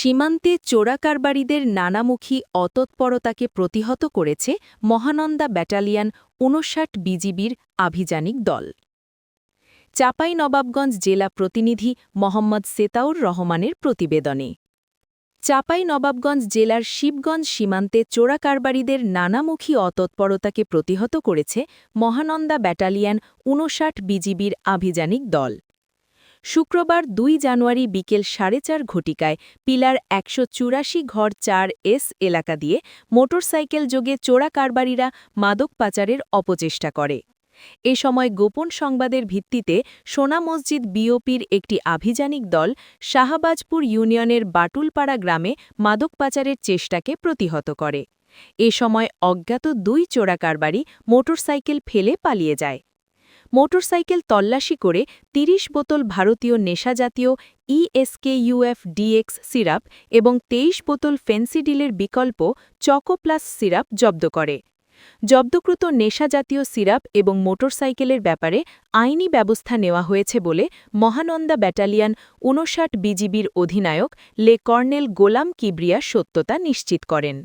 সীমান্তে চোরাকারবারিদের নানামুখী অতৎপরতাকে প্রতিহত করেছে মহানন্দা ব্যাটালিয়ান ঊনষাট বিজিবির আভিযানিক দল। চাঁপাইনবাবগঞ্জ জেলা প্রতিনিধি মোহাম্মদ সেতাউর রহমানের প্রতিবেদনে। চাঁপাইনবাবগঞ্জ জেলার শিবগঞ্জ সীমান্তে চোরাকারবারিদের নানামুখী অতৎপরতাকে প্রতিহত করেছে মহানন্দা ব্যাটালিয়ান ঊনষাট বিজিবির আভিযানিক দল। শুক্রবার দুই জানুয়ারি বিকেল সাড়ে চার ঘটিকায় পিলার একশো চুরাশি ঘর চার এস এলাকা দিয়ে মোটরসাইকেল যোগে চোরা কারবারিরা মাদক পাচারের অপচেষ্টা করে। এ সময় গোপন সংবাদের ভিত্তিতে সোনা মসজিদ বিওপির একটি আভিযানিক দল শাহবাজপুর ইউনিয়নের বাটুলপাড়া গ্রামে মাদক পাচারের চেষ্টাকে প্রতিহত করে। এ সময় অজ্ঞাত দুই চোরা কারবারি মোটরসাইকেল ফেলে পালিয়ে যায়। মোটরসাইকেল তল্লাশি করে ৩০ বোতল ভারতীয় নেশাজাতীয় ইএসকেইউএফ ডিএক্স সিরাপ এবং ২৩ বোতল ফেন্সিডিলের বিকল্প চকোপ্লাস সিরাপ জব্দ করে। জব্দকৃত নেশাজাতীয় সিরাপ এবং মোটরসাইকেলের ব্যাপারে আইনি ব্যবস্থা নেওয়া হয়েছে বলে মহানন্দা ব্যাটালিয়ান ঊনষাট বিজিবির অধিনায়ক লে কর্নেল গোলাম কিবরিয়া সত্যতা নিশ্চিত করেন।